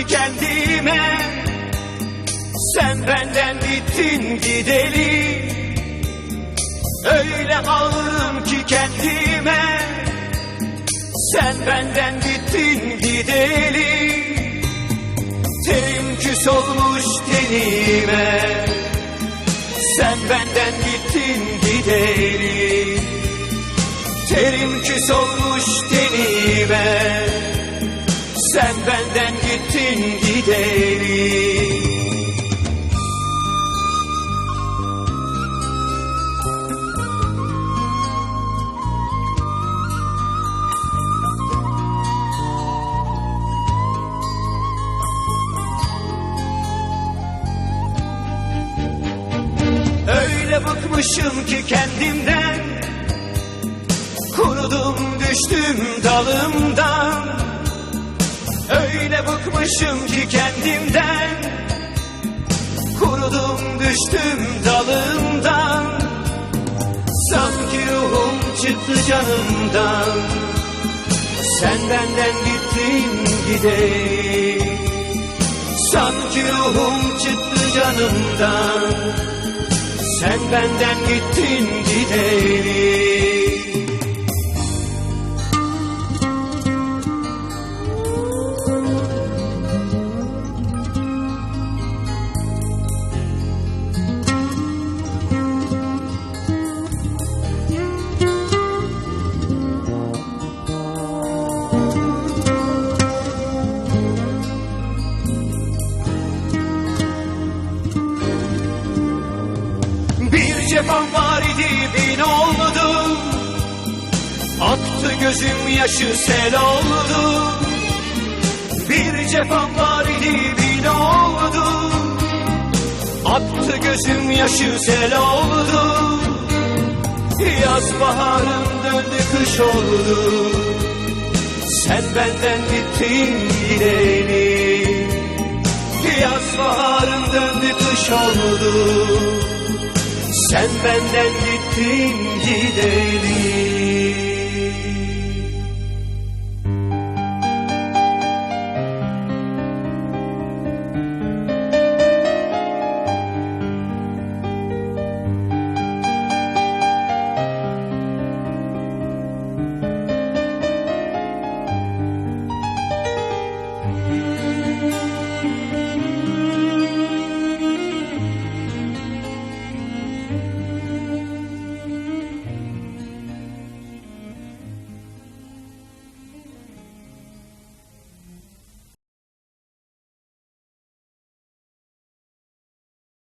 ki kendime Sen benden bittin gideli. Öyle ağırım ki kendime. Sen benden bittin gideli. Terim küs olmuş tenime. Sen benden bittin gideli. Terim küs olmuş tenime. Gittin gideli Öyle bıkmışım ki kendimden. Kurudum düştüm dalımdan Öyle bıkmışım ki kendimden. Kurudum düştüm dalımdan Sanki ruhum çıktı canımdan. Sen benden gittin gideyim. Sanki ruhum çıktı canımdan. Sen benden gittin gideri cefam var idi bin oldu Aktı gözüm yaşı sel oldu Bir cefam var idi bin oldu Aktı gözüm yaşı sel oldu Yaz baharım döndü kış oldu. Sen benden gittin gideni Yaz baharım döndü kış oldu Sen benden gittin gideli